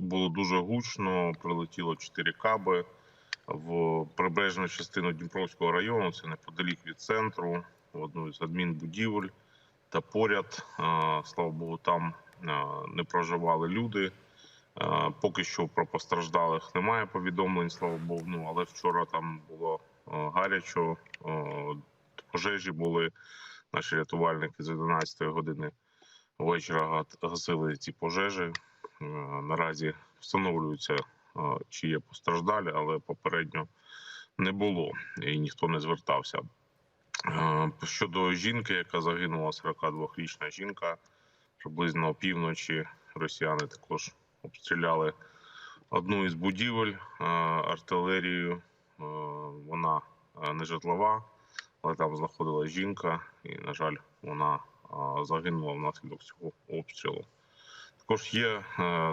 Було дуже гучно, прилетіло чотири каби в прибережну частину Дніпровського району. Це неподалік від центру, в одну з адмінбудівель. Та поряд, слава Богу, там не проживали люди. Поки що про постраждалих немає повідомлень, слава Богу. Ну але вчора там було гарячо, пожежі були. Наші рятувальники з 11 години вечора гасили ці пожежі. Е, Наразі встановлюється, е, чи є постраждалі, але попередньо не було і ніхто не звертався. Е, Щодо жінки, яка загинула, 42-річна жінка, приблизно опівночі росіяни також обстріляли одну із будівель артилерією. Вона не житлова, але там знаходилась жінка, і, на жаль, вона загинула внаслідок цього обстрілу. Також є е,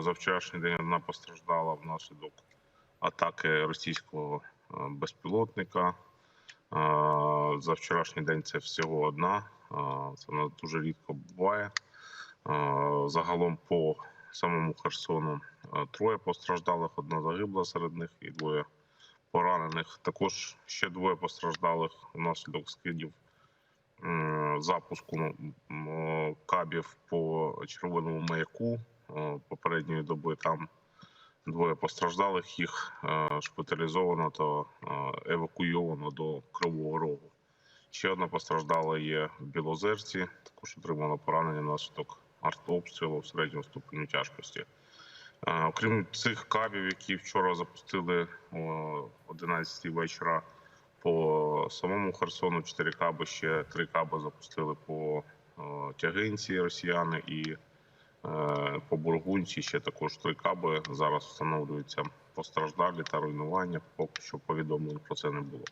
за вчорашній день одна постраждала внаслідок атаки російського е, безпілотника. Е, За вчорашній день це всього одна. Це дуже рідко буває. Загалом по самому Херсону троє постраждалих, одна загибла серед них і двоє поранених. Також ще двоє постраждалих внаслідок скидів запуску кабів по червоному маяку е, попередньої доби. Там двоє постраждалих, їх е, шпиталізовано та е, евакуйовано до Кривого Рогу. Ще одна постраждала є в Білозерці, також отримала поранення внаслідок артобстрілу середнього ступеню тяжкості. Е, Окрім цих кабів, які вчора запустили о 11 вечора по самому Херсону, 4 каби, ще 3 каби запустили по о, Тягинці росіяни і е, по Бургунці ще також 3 каби. Зараз встановлюються постраждалі та руйнування. Поки що повідомлень про це не було.